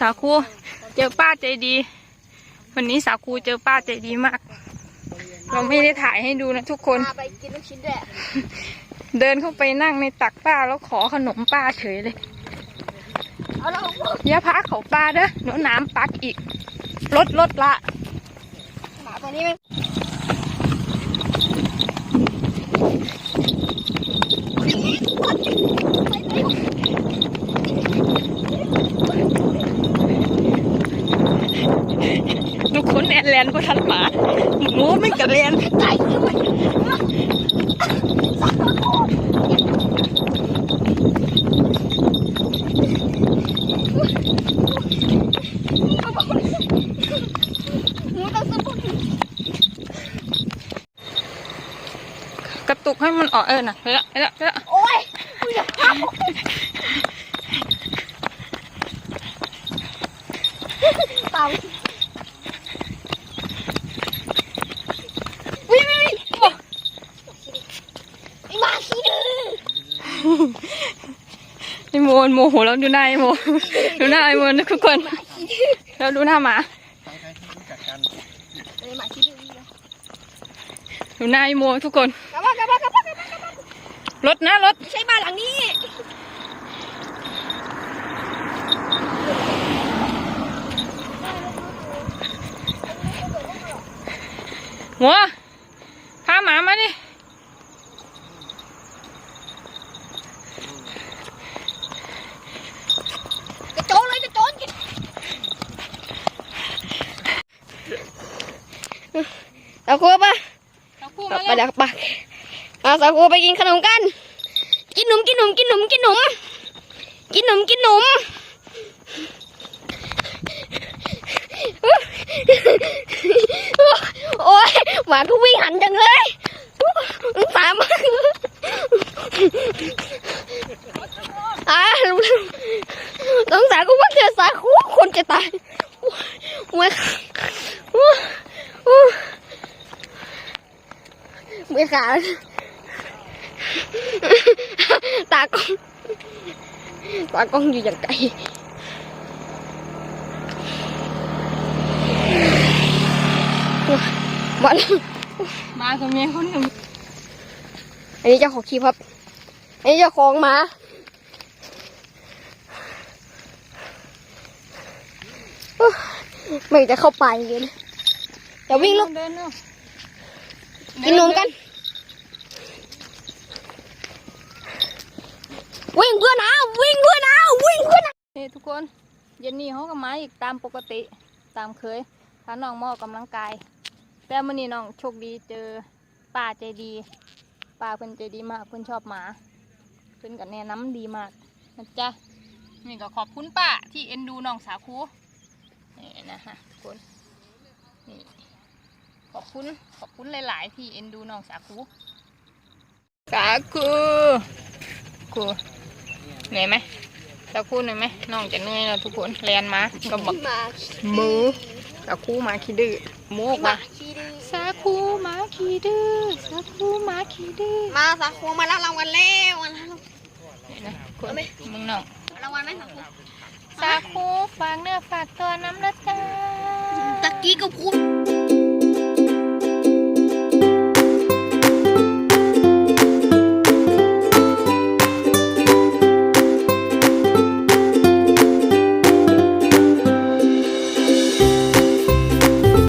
สาวครูเจอป้าใจดี วันนี้สาวครูเจอป้าใจดีมาก เราไม่ได้ถ่ายให้ดูนะทุกคนพาไปกินลูกชิ้นด้วยเดินเข้าไปนั่งในตักป้าแล้วขอขนมป้าเฉยเลยเอาแล้วพวกอย่าพักเขาป้าเด้อหนูน้ำปักอีกลดลดละหมาตัวนี้มัน ทุกคนแอนแลนก็ทันหมาหมูไม่กระเลนตายด้วยหนูต้องซื้อพวกนี้กระตุกให้มันออกเออน่ะไปละไปละไปละโอ้ยกูจะพับเปล่าวิ่งวิ่งวิ่งบอกไอ้หมาขี้ดื้อ ไอโม นโมโหแล้วดูหน้าไอโมดูหน้าไอโมนะทุกคนขี้ดื้อแล้วดูหน้าหมาไอ้หมาขี้ดื้อดูหน้าไอโมทุกคนกลับมากลับมากลับมากลับมากลับมารถนะรถไม่ใช่บ้านหลังนี้หัวพาหมามาดิ กระโจนเลยกระโจน สาวครัวปะเอาคู่ไปมาเลยดักปักเอาสาวครัวไปกินขนมกัน กินหนมกินหนมกินหนมกินหนมกินหนมกินหนมโอ้ยหมาก็วิ่งหันจังเลยสามมากอ่ารู้แล้วสงสารกูว่าเจอสาคูคนจะตายโอ้ยโอ้ยโอ้ยเมื่อยขา ตากล้อง ตากล้องอยู่อย่างไกลมาแล้วมากับเมียคนหนึ่งอันนี้เจ้าของคลิปครับ อันนี้เจ้าของหมาอุ๊ยไม่จะเข้าไปเลยนะจะวิ่งลูกเดินเร็วกินนมกัน วิ่งเพื่อนนะวิ่งเพื่อนนะวิ่งเพื่อนเฮ้ทุกคนเย็นนี้เขากับมาอีกตามปกติตามเคยพาน้องมอกกำลังกาย แต่มื่อนี้น้องโชคดีเจอป้าใจดีป้าเพิ่นใจดีมากเพิ่นชอบหมาเพิ่นกับแนะน้ำดีมากนะจ๊ะนี่ก็ขอบคุณป้าที่เอ็นดูน้องสาวครูนี่นะฮะทุกคนนี่ขอบคุณขอบคุณหลาย ๆ ที่เอ็นดูน้องสาคูสาคูคู เหนื่อยไหมสาคูเหนื่อยไหมน้องจะเหนื่อยแล้วทุกคนแลนมาก็บอกมามือสาคูหมาขี้ดื้อโมกมาว่าขี้ดื้อสาคูหมาขี้ดื้อสาคูหมาขี้ดื้อมาสักครูมารับรางวัลแล้วมารับนี่นะคนมึงน้องรางวัลไหมสักครูสาคูฝากเนื้อฝากตัวน้ำละจ้าตะกี้ก็พูด